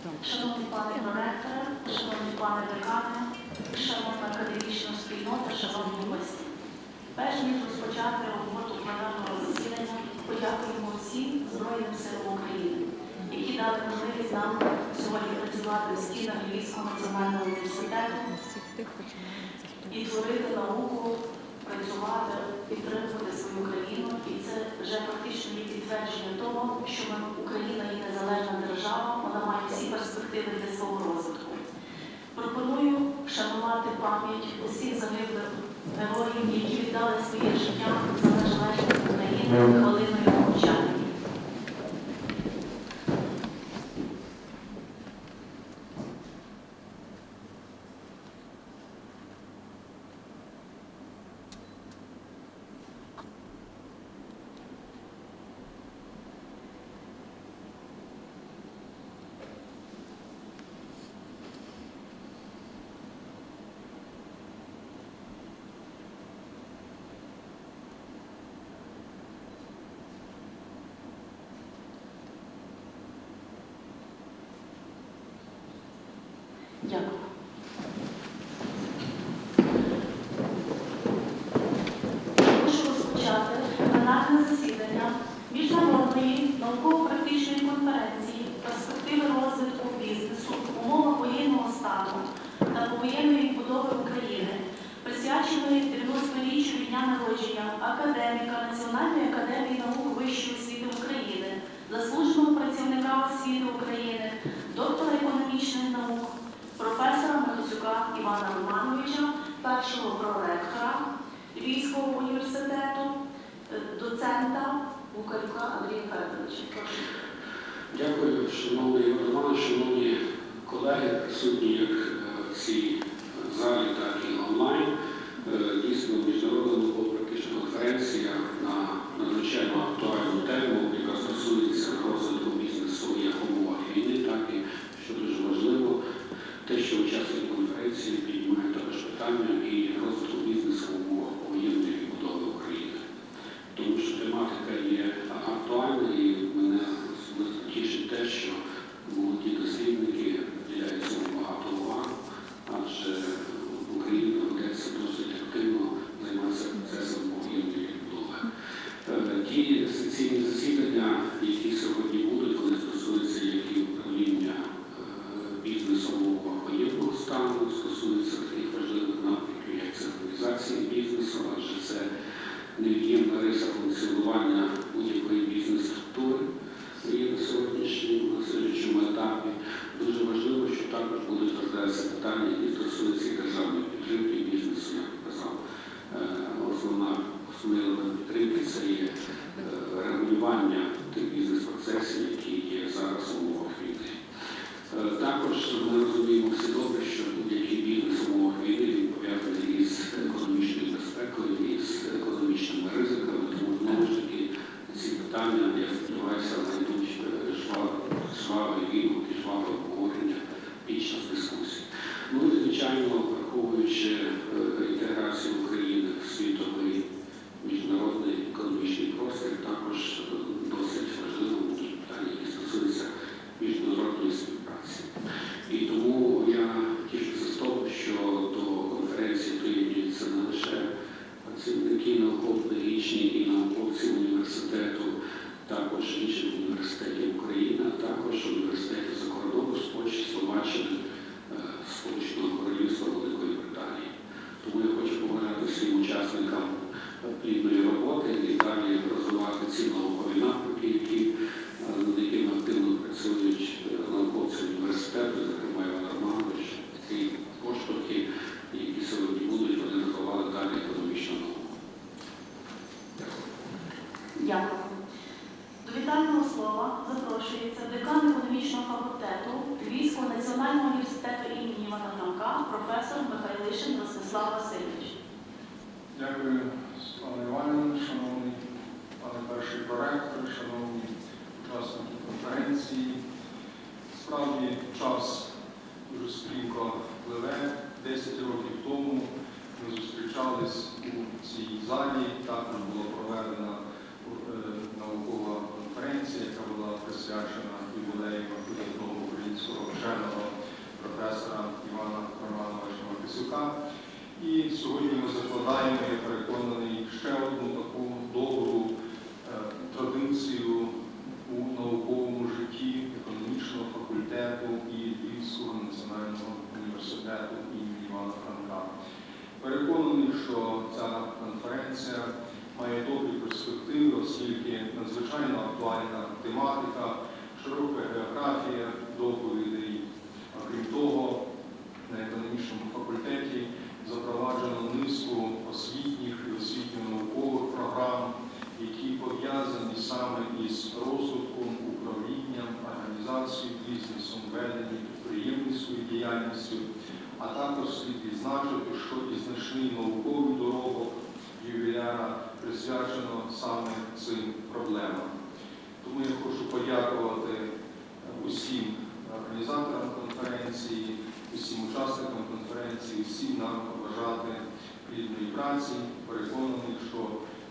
Шановний пане проректоре, шановні пане декани, шановна академічна спільнота, шановні гості. Перш ніж розпочати роботу пленарного засідання, подякуємо всім Збройним силам України, які дали можливість нам сьогодні працювати в стінах Львівського національного університету і творити науку, працювати, підтримувати свою країну. І це вже фактично є підтвердження того, що ми Україна є незалежна держава, вона має всі перспективи для свого розвитку. Пропоную вшанувати пам'ять усіх загиблих героїв, які віддали своє життя за незалежність України хвилиною мовчання. Дякую. Прошу розпочати пленарне засідання міжнародної науково-практичної конференції перспективи розвитку бізнесу в умовах воєнного стану та повоєнної відбудови України, присвяченої 90-річчю від дня народження академіка Національної академії наук Вищої освіти України, заслуженого працівника освіти України, доктора економічних наук, професора Михасюка Івана Романовича, першого проректора Львівського університету, е, доцента Букарюка Андрія Федоровича. Дякую, шановний Романович, шановні колеги, присутні як е, в цій залі, так і онлайн. Е, Дійсно, науково-практична конференція на надзвичайно актуальну тему, яка стосується розвитку бізнесу як умовах війни, так і що дуже важливо, те, що учасники конференції піднімають також питання і розвитку бізнесу в умовах воєнної відбудови України тому що тематика є актуальна і мене особисто тішить те, що молоді дослідники приділяють цьому багато уваги, адже в Україні доведеться досить активно займатися процесом воєнної відбудови. Е, Ті секційні засідання, які сьогодні будуть, вони стосуються як і управління е, бізнесом в умовах воєнного стану, стосуються таких важливих напрямків, як цифровізація бізнесу, адже це невід'ємна риса функціонування будь-якої бізнес-структури є на сьогоднішньому наслідуючому етапі. Дуже важливо, що також будуть розглядатися питання, які стосуються і державної підтримки бізнесу, як казав. Е, Основна основний елемент підтримки це є е, регулювання тих бізнес-процесів, які є зараз у умовах війни. Е, Також ми розуміємо всі добре, діяльністю, а також слід відзначити, що і значний науковий доробок ювіляра присвячено саме цим проблемам. Тому я хочу подякувати усім організаторам конференції, усім учасникам конференції, всім нам побажати плідної праці. Переконаний, що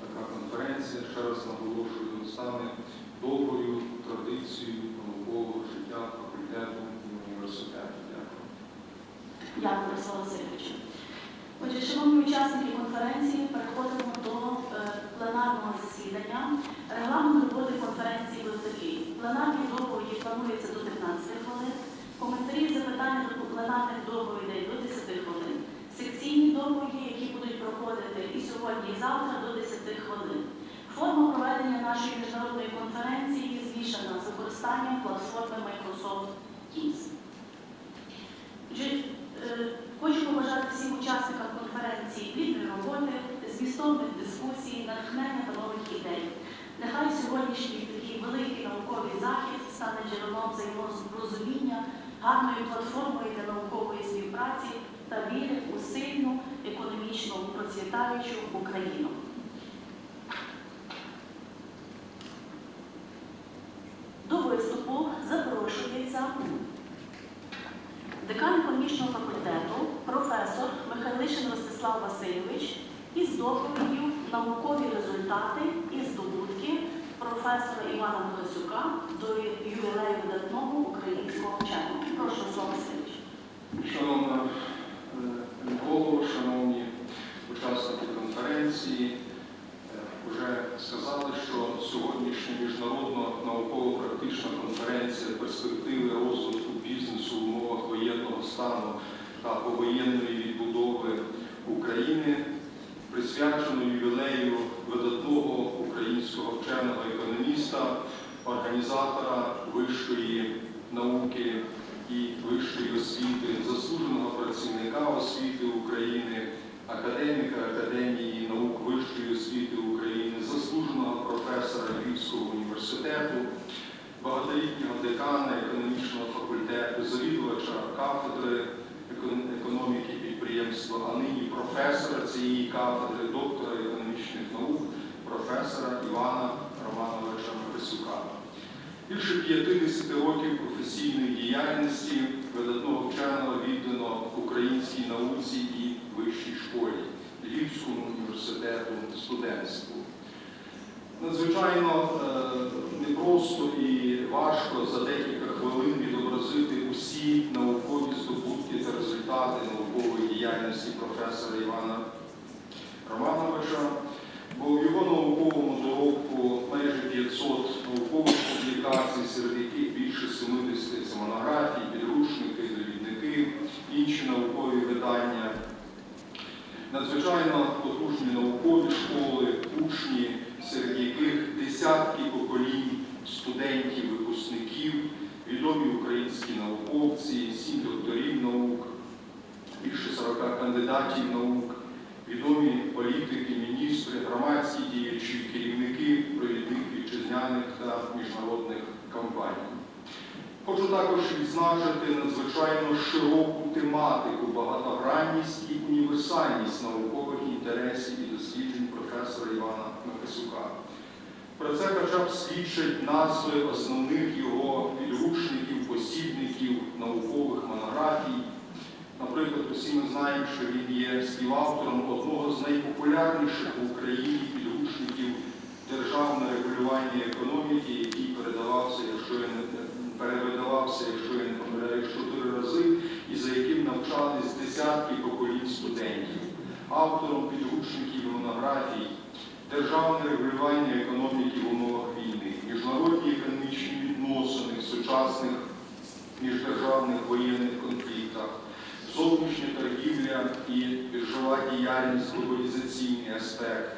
така конференція, ще раз наголошую, стане доброю традицією наукового життя факультету університету. Дякую. Дякую, Руслан Васильович. Отже, шановні учасники конференції, переходимо до е, пленарного засідання. Регламент роботи конференції був такий. Пленарні доповіді планується до 15 хвилин, коментарі і запитання до пленарних доповідей до 10 хвилин, секційні доповіді, які будуть проходити і сьогодні, і завтра до 10 хвилин. Форма проведення нашої міжнародної конференції змішана з використанням платформи Microsoft Teams. Е, Хочу побажати всім учасникам конференції плідної роботи, змістовних дискусій, натхнення та нових ідей. Нехай сьогоднішній такий великий науковий захід стане джерелом взаєморозуміння, гарною платформою для наукової співпраці та віри у сильну, економічно процвітаючу Україну. До виступу запрошується Декан економічного факультету, професор Михайлишин Ростислав Васильович із доповіддю наукові результати і здобутки професора Івана Михасюка до ювілею видатного українського вченого. Прошу, Руслан Васильович. Шановна е, шановні учасники конференції, е, вже сказали, що сьогоднішня міжнародна науково-практична конференція перспективи розвитку бізнесу в умовах воєнного стану та повоєнної відбудови України присвячено ювілею видатного українського вченого економіста, організатора вищої науки і вищої освіти, заслуженого працівника освіти України, академіка Академії наук вищої освіти України, заслуженого професора Львівського університету, багатолітнього декана економічного факультету, завідувача кафедри економіки підприємства, а нині професора цієї кафедри, доктора економічних наук, професора Івана Романовича Михасюка. Більше 50 років професійної діяльності видатного вченого віддано українській науці і вищій школі, Львівському університету студентству. Надзвичайно е, непросто і важко за декілька хвилин відобразити усі наукові здобутки та результати наукової діяльності професора Івана Романовича, бо в його науковому доробку майже 500 наукових публікацій, серед яких більше 70 це монографії, підручники, довідники, інші наукові видання. Надзвичайно потужні наукові школи, учні, серед яких десятки поколінь студентів, випускників, відомі українські науковці, сім докторів наук, більше 40 кандидатів наук, відомі політики, міністри, громадські діячі, керівники провідних вітчизняних та міжнародних компаній. Хочу також відзначити надзвичайно широку тематику, багатогранність і універсальність наукових інтересів і досліджень професора Івана Михасюка. Про це хоча б свідчать назви основних його підручників, посібників, наукових монографій. Наприклад, усі ми знаємо, що він є співавтором одного з найпопулярніших в Україні підручників державне регулювання економіки, який передавався, якщо я не перевидавався, якщо я не помиляюсь, чотири рази, і за яким навчали розвиватись десятки поколінь студентів, автором підручників монографій, державне регулювання економіки в умовах війни, міжнародні економічні відносини в сучасних міждержавних воєнних конфліктах, зовнішня торгівля і біржова діяльність, глобалізаційний аспект,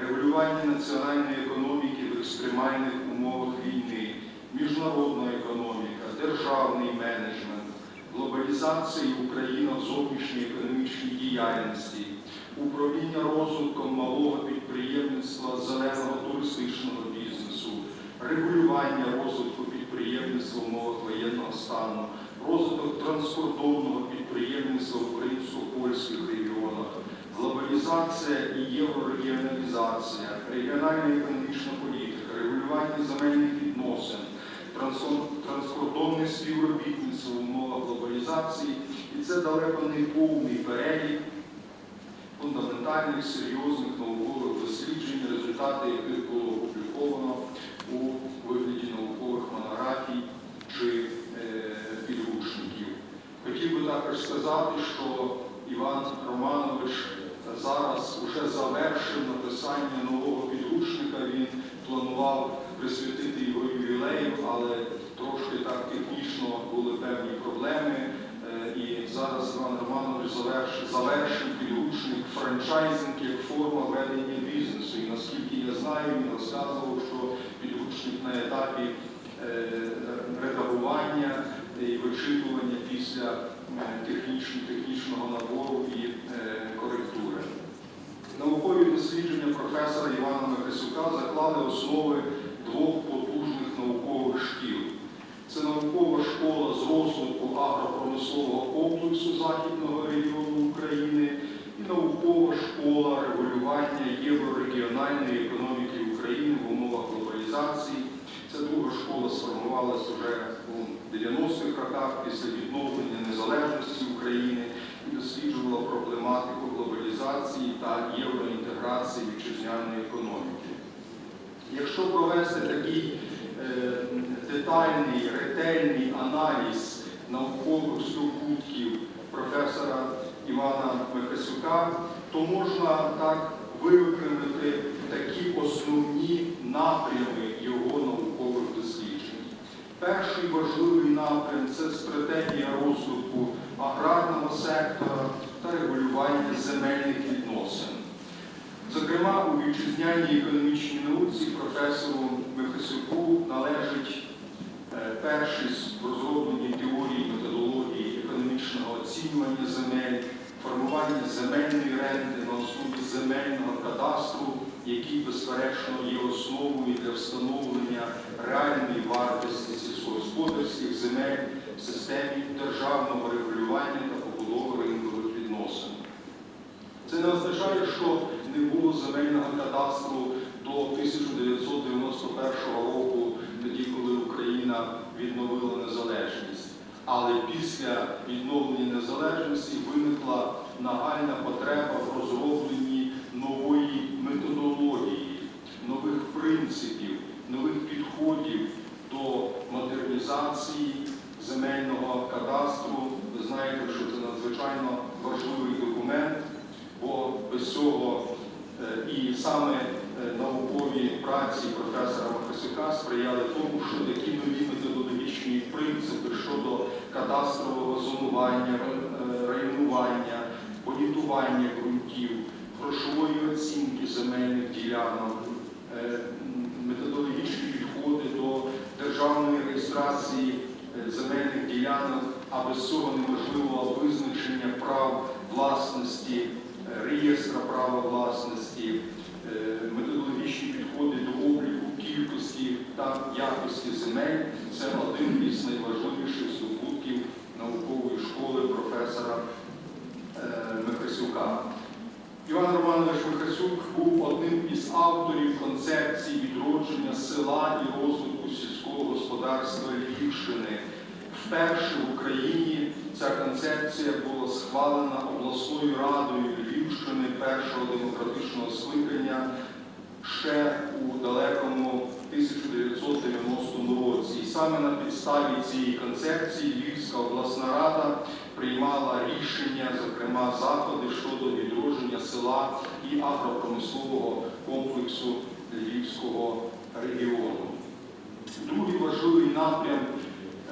регулювання національної економіки в екстремальних умовах війни, міжнародна економіка, державний менеджмент, глобалізація і Україна в зовнішній економічній діяльності, управління розвитком малого підприємництва, зеленого туристичного бізнесу, регулювання розвитку підприємництва в умовах воєнного стану, розвиток транскордонного підприємництва в українсько-польських регіонах, глобалізація і єврорегіоналізація, регіональна економічна політика, регулювання земельних відносин, транско- транскордонне співробітництво в умовах глобалізації. І це далеко не повний перелік фундаментальних, серйозних наукових досліджень, результати яких було опубліковано у вигляді наукових монографій чи е, підручників. Хотів би також сказати, що Іван Романович зараз вже завершив написання нового підручника. Він планував присвятити його ювілею, але трошки так технічно були певні проблеми. Е, І зараз Іван Романович завершив, завершив підручник франчайзинг як форма ведення бізнесу. І наскільки я знаю, він розказував, що підручник на етапі е, редагування і вичитування після е, технічного набору і е, коректури. Наукові дослідження професора Івана Михасюка заклали основи двох потужних наукових шкіл. Це наукова школа з розвитку агропромислового комплексу Західного регіону України і наукова школа регулювання єврорегіональної економіки України в умовах глобалізації. Ця друга школа сформувалася вже у 90-х роках після відновлення незалежності України і досліджувала проблематику глобалізації та євроінтеграції вітчизняної економіки. Якщо провести такий е, детальний, ретельний аналіз наукових здобутків професора Івана Михасюка, то можна так виокремити такі основні напрями його наукових досліджень. Перший важливий напрям це стратегія розвитку аграрного сектора та регулювання земельних відносин. Зокрема, у вітчизняній економічній науці професору Михасюку належить е, першість в розробленні теорії методології економічного оцінювання земель, формування земельної ренти на основі земельного кадастру, який, безперечно, є основою для встановлення реальної вартості сільськогосподарських земель в системі державного регулювання та побудови ринкових відносин. Це не означає, що не було земельного кадастру до 1991 року, тоді, коли Україна відновила незалежність. Але після відновлення незалежності виникла нагальна потреба в розробленні нової методології, нових принципів, нових підходів до модернізації земельного кадастру. Ви знаєте, що це надзвичайно важливий документ, бо без цього е, і саме е, наукові праці професора Махасюка сприяли тому, що такі нові методологічні принципи щодо кадастрового зонування, е, районування, понітування ґрунтів, грошової оцінки земельних ділянок, е, методологічні підходи до державної реєстрації е, земельних ділянок, а без цього неможливо визначення прав власності, реєстра права власності, методологічні підходи до обліку кількості та якості земель. Це один із найважливіших здобутків наукової школи професора е, Михасюка. Іван Романович Михасюк був одним із авторів концепції відродження села і розвитку сільського господарства Львівщини. Вперше в Україні ця концепція була схвалена обласною радою Львівщини першого демократичного скликання ще у далекому 1990 році. І саме на підставі цієї концепції Львівська обласна рада приймала рішення, зокрема заходи щодо відродження села і агропромислового комплексу Львівського регіону. Другий важливий напрям,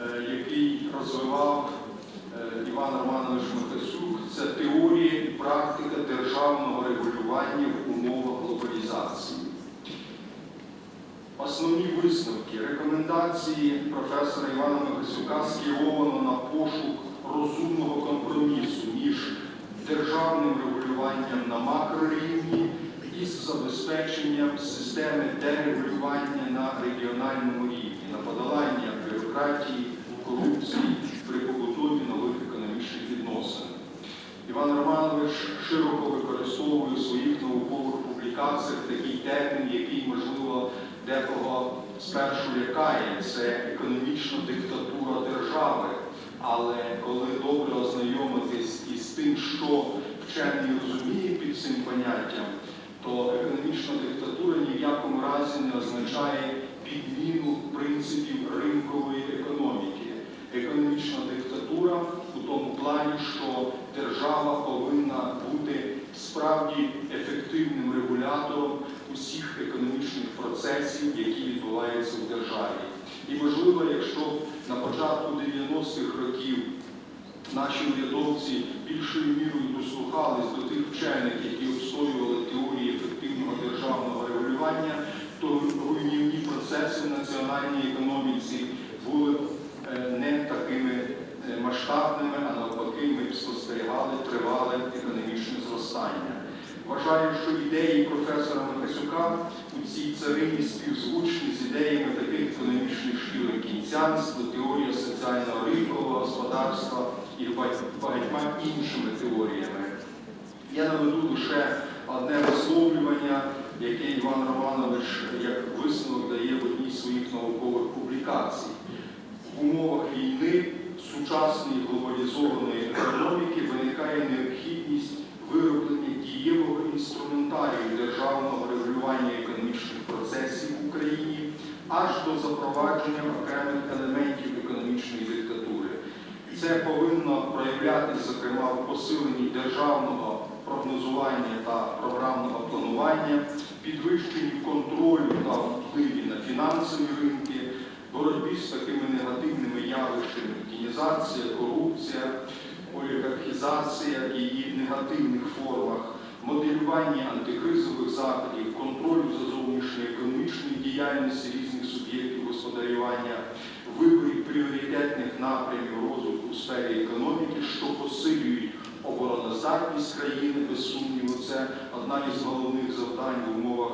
е, який розвивав е, Іван Романович Михасюк, це теорія і практика державного регулювання в умовах глобалізації. Основні висновки, рекомендації професора Івана Михасюка скеровано на пошук розумного компромісу між державним регулюванням на макрорівні із забезпеченням системи дерегулювання на регіональному рівні, на подолання бюрократії, корупції при побудові нових економічних відносин. Іван Романович широко використовує у своїх наукових публікаціях такий термін, який, можливо, декого спершу лякає, це економічна диктатура держави. Але коли добре ознайомитись із тим, що вчений розуміє під цим поняттям, то економічна диктатура ні в якому разі не означає підміну принципів ринкової економіки. Економічна диктатура у тому плані, що держава повинна бути справді ефективним регулятором усіх економічних процесів, які відбуваються в державі. І можливо, якщо на початку 90-х років наші урядовці більшою мірою дослухались до тих вчених, які обстоювали теорії ефективного державного регулювання, то руйнівні процеси в національній економіці були е, не такими е, масштабними, а навпаки, ми спостерігали тривале економічне зростання. Вважаю, що ідеї професора Михасюка у цій царині співзвучні з ідеями таких економічних шкіл, як кінцянство, теорія соціального ринкового господарства і багатьма іншими теоріями. Я наведу лише одне висловлювання, яке Іван Романович як висновок дає в одній з своїх наукових публікацій. В умовах війни сучасної глобалізованої економіки виникає необхідність вироблення дієвого інструментарію державного регулювання економічних процесів в Україні аж до запровадження окремих елементів економічної диктатури. Це повинно проявлятися, зокрема, в посиленні державного прогнозування та програмного планування, підвищенні контролю та впливі на фінансові ринки, боротьбі з такими негативними явищами, тінізація, корупція, олігархізація в її негативних формах, моделювання антикризових заходів, контролю за зовнішньою економічною діяльністю різних суб'єктів господарювання, виборів пріоритетних напрямів розвитку у сфері економіки, що посилюють обороноздатність країни, без сумніву, це одна із головних завдань в умовах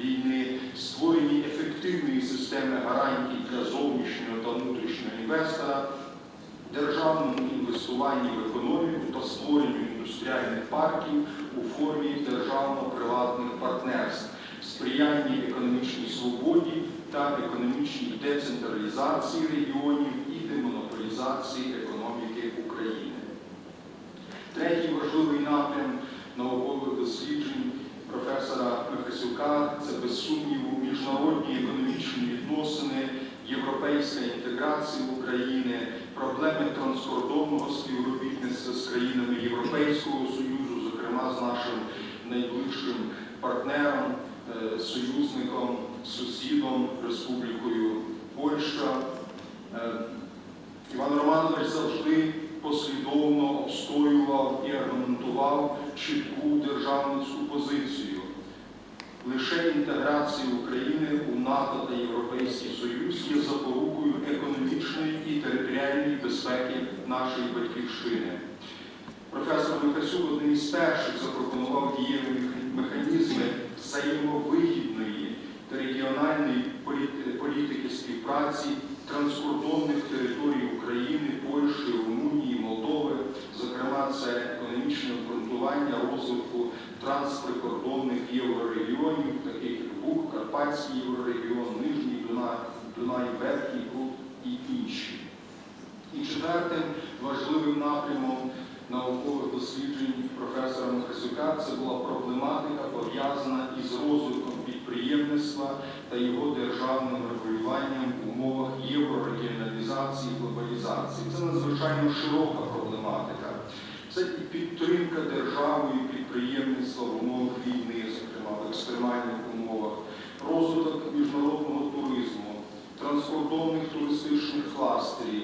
війни, створення ефективної системи гарантій для зовнішнього та внутрішнього інвестора, державному інвестуванні в економіку та створенню індустріальних парків у формі державно-приватних партнерств, сприяння економічній свободі та економічній децентралізації регіонів і демонополізації економіки України. Третій важливий напрям наукових досліджень професора Михасюка це без сумніву міжнародні економічні відносини, європейська інтеграція України, проблеми транскордонного співробітництва з країнами Європейського Союзу, зокрема з нашим найближчим партнером, е, союзником, сусідом Республікою Польща. Е, Іван Романович завжди послідовно обстоював і аргументував чітку державницьку позицію. Лише інтеграція України у НАТО та Європейський Союз є запорукою економічної і територіальної безпеки нашої батьківщини. Професор Михасюк одним із перших запропонував дієві механізми взаємовигідної та регіональної політики співпраці транскордонних територій України, Польщі, Румунії, Молдови. Зокрема, це економічне обґрунтування розвитку трансприкордонних єврорегіонів, таких як Буг, Карпатський єврорегіон, Нижній Дунай, Дунай, Верхній Буг і інші. І четвертим важливим напрямом наукових досліджень професора Михасюка це була проблематика пов'язана із розвитком підприємництва та його державним регулюванням в умовах єврорегіоналізації і глобалізації. Це надзвичайно широка. Це і підтримка державою підприємництва в умовах війни, зокрема в екстремальних умовах, розвиток міжнародного туризму, транскордонних туристичних кластерів,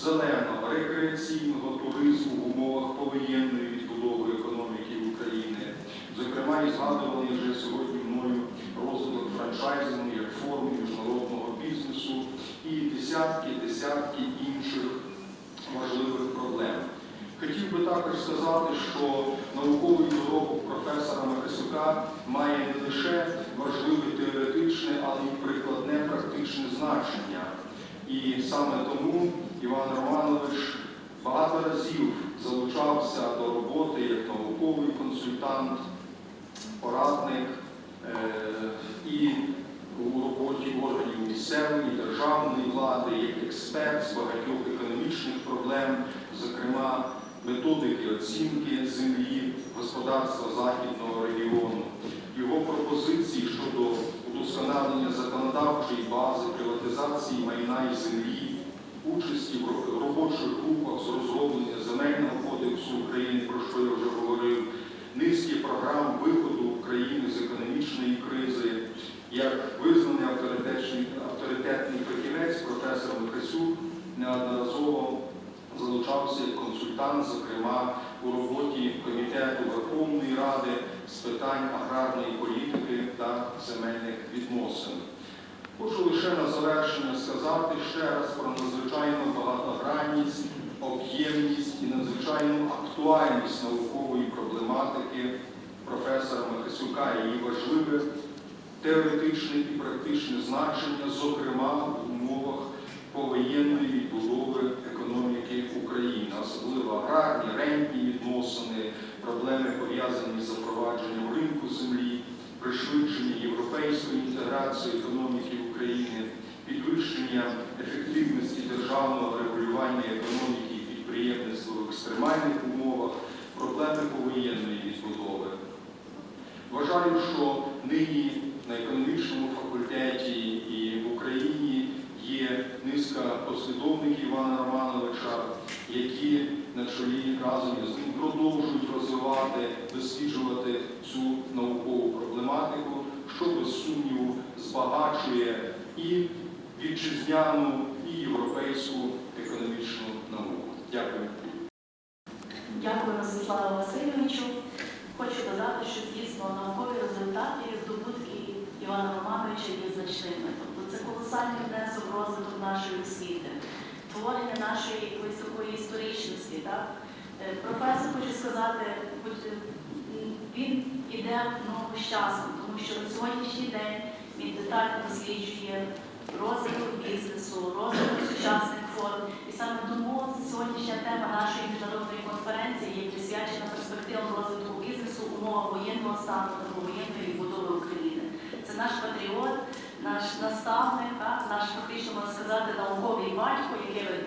зеленого, рекреаційного туризму в умовах повоєнної відбудови економіки України, зокрема і згадуваний вже сьогодні мною розвиток франчайзингу як форми міжнародного бізнесу і десятки, десятки інших важливих проблем. Хотів би також сказати, що науковий доробок професора Михасюка має не лише важливе теоретичне, але й прикладне практичне значення. І саме тому Іван Романович багато разів залучався до роботи як науковий консультант, порадник е, і у роботі органів місцевої, державної влади, як експерт з багатьох економічних проблем, зокрема методики оцінки землі, господарства західного регіону, його пропозиції щодо удосконалення законодавчої бази, приватизації майна і землі, участі в робочих групах з розроблення земельного кодексу України, про що я вже говорив, низки програм виходу України з економічної кризи, як визнаний авторитетний, фахівець професор Михасюк неодноразово залучався як консультант, зокрема у роботі Комітету Верховної Ради з питань аграрної політики та земельних відносин. Хочу лише на завершення сказати ще раз про надзвичайну багатогранність, об'ємність і надзвичайну актуальність наукової проблематики професора Михасюка і її важливе теоретичне і практичне значення, зокрема в умовах повоєнної відбудови економіки України, особливо аграрні, рентні відносини, проблеми пов'язані з запровадженням ринку землі, пришвидшення європейської інтеграції економіки України, підвищення ефективності державного регулювання економіки і підприємництва в екстремальних умовах, проблеми повоєнної відбудови. Вважаю, що нині на економічному факультеті і в Україні є низка послідовників Івана Романовича, які на чолі разом із ним продовжують розвивати, досліджувати цю наукову проблематику, що без сумніву збагачує і вітчизняну, і європейську економічну науку. Дякую. Дякую, Ростиславу Васильовичу. Хочу додати, що дійсно наукові результати і здобутки Івана Романовича є значними. Це колосальний внесок розвиток нашої освіти, творення нашої високої історичності. Так? Е, Професор, хочу сказати, е, він іде ногу з часом, тому що на сьогоднішній день він детально досліджує розвиток бізнесу, розвиток сучасних форм. І саме тому сьогоднішня тема нашої міжнародної конференції є присвячена перспективам розвитку бізнесу в умовах воєнного стану та воєнної відбудови України. Це наш патріот, наш наставник, наш фактично можна сказати науковий батько,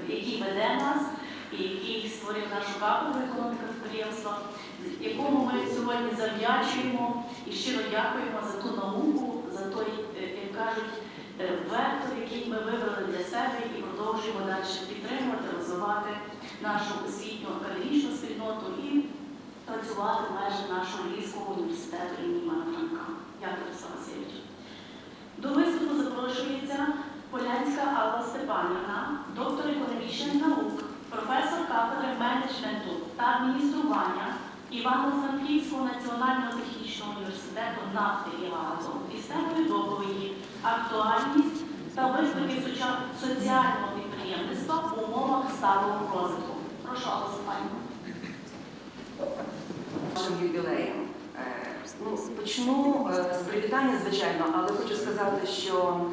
який, веде нас і який створив нашу кафедру економіка підприємства, якому ми сьогодні завдячуємо і щиро дякуємо за ту науку, за той, е, як кажуть, е, вектор, який ми вибрали для себе і продовжуємо далі підтримувати, розвивати нашу освітню академічну спільноту і працювати в межах нашого Львівського університету імені Івана Франка. Дякую, Руслан Васильович. До виступу запрошується Полянська Алла Степанівна, доктор економічних наук, професор кафедри менеджменту та адміністрування Івано-Франківського національного технічного університету нафти і газу темою доповіді актуальність та виклики соціального підприємництва в умовах сталого розвитку. Прошу, Алла Степанівна. нашим ювілеєм. Ну, почну з привітання, звичайно, але хочу сказати, що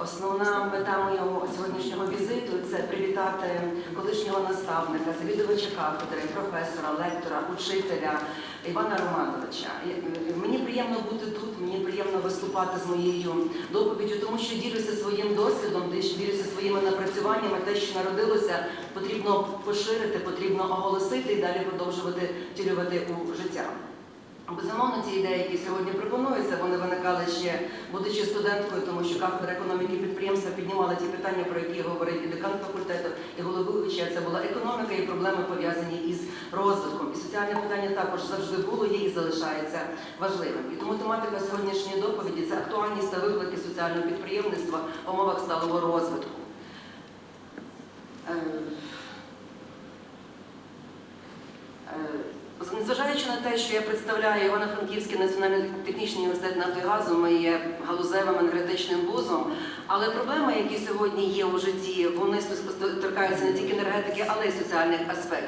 Основна мета моєго сьогоднішнього візиту це привітати колишнього наставника, завідувача кафедри, професора, лектора, учителя Івана Романовича. Е, Мені приємно бути тут, мені приємно виступати з моєю доповіддю, тому що ділюся своїм досвідом, ділюся своїми напрацюваннями. Те, що народилося, потрібно поширити, потрібно оголосити і далі продовжувати втілювати у життя. Безумовно, ці ідеї, які сьогодні пропонуються, вони виникали ще будучи студенткою, тому що кафедра економіки підприємства піднімала ті питання, про які говорить і декан факультету, і головуюча. Це була економіка і проблеми пов'язані із розвитком. І соціальне питання також завжди було, є і залишається важливим. І тому тематика сьогоднішньої доповіді це актуальність та виклики соціального підприємництва в умовах сталого розвитку. Е, Е, Незважаючи на те, що я представляю Івано-Франківський національний технічний університет нафти і газу, ми є галузевим енергетичним вузом, але проблеми, які сьогодні є у житті, вони торкаються не тільки енергетики, але й соціальних аспектів.